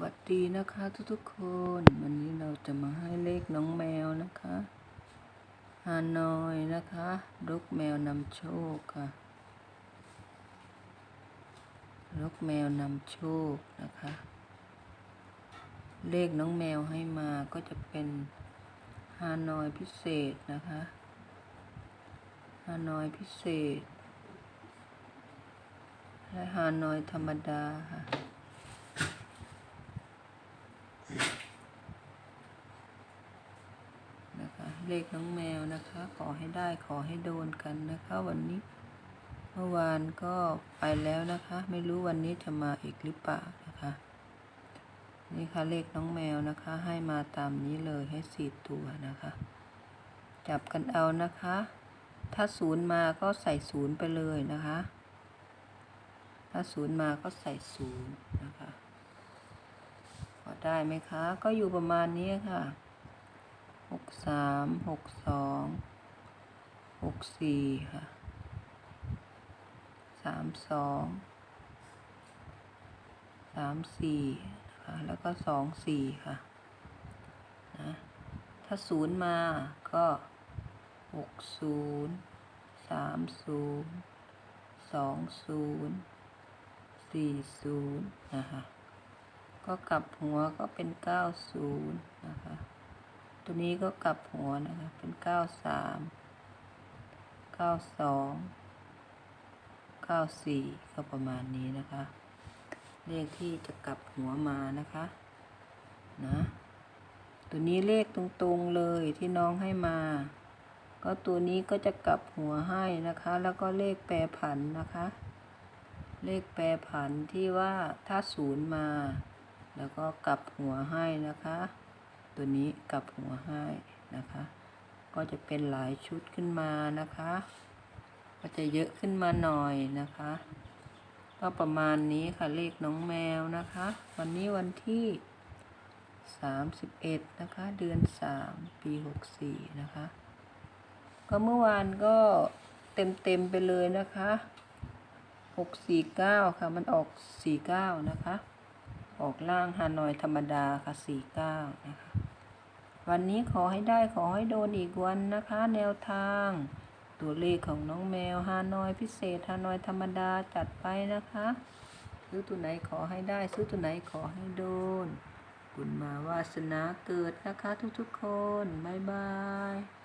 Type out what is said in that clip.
วัสดีนะคะทุกๆคน วันนี้เราจะมาให้เลขน้องแมวนะคะฮานอยนะคะลูกแมวนำโชคค่ะลูกแมวนำโชคนะคะ เลขน้องแมวให้มาก็จะเป็นฮานอยพิเศษนะคะฮานอยพิเศษ และฮานอยธรรมดาค่ะ นะคะ เลขน้องแมวนะคะ ขอให้ได้ขอให้โดนกันนะคะวันนี้ เมื่อวานก็ไปแล้วนะคะ ไม่รู้วันนี้จะมาอีกหรือเปล่านะคะ นี่ค่ะเลขน้องแมวนะคะ ให้มาตามนี้เลยให้สี่ตัวนะคะ จับกันเอานะคะ ถ้าศูนย์มาก็ใส่ศูนย์ไปเลยนะคะ ถ้าศูนย์มาก็ใส่ศูนย์นะคะ พอได้ไหมคะ ก็อยู่ประมาณนี้ค่ะ หกสามหกสองหกสี่ค่ะสามสองสามสี่นะคะแล้วก็สองสี่ค่ะนะถ้าศูนย์มาก็หกศูนย์สามศูนย์สองศูนย์สี่ศูนย์นะคะก็กลับหัวก็เป็นเก้าศูนย์นะคะ ตัวนี้ก็กลับหัวนะคะ เป็นเก้าสามเก้าสองเก้าสี่ก็ประมาณนี้นะคะ เลขที่จะกลับหัวมานะคะ นะ ตัวนี้เลขตรงๆเลยที่น้องให้มา ก็ตัวนี้ก็จะกลับหัวให้นะคะ แล้วก็เลขแปรผันนะคะ เลขแปรผันที่ว่าถ้าศูนย์มา แล้วก็กลับหัวให้นะคะ ตัวนี้กับหัวให้นะคะ ก็จะเป็นหลายชุดขึ้นมานะคะ ก็จะเยอะขึ้นมาหน่อยนะคะ ก็ประมาณนี้ค่ะเลขน้องแมวนะคะ วันนี้วันที่ 31 นะคะ เดือน 3 ปี 64 นะคะ ก็เมื่อวานก็เต็มเต็มไปเลยนะคะ 649 ค่ะ มันออก 49 นะคะ ออกล่างฮานอยธรรมดาค่ะ49นะคะ วันนี้ขอให้ได้ขอให้โดนอีกวันนะคะ แนวทาง ตัวเลขของน้องแมวฮานอยพิเศษฮานอยธรรมดาจัดไปนะคะ ซื้อตัวไหนขอให้ได้ ซื้อตัวไหนขอให้โดนบุญมาวาสนาเกิดนะคะทุกๆคน บ๊ายบาย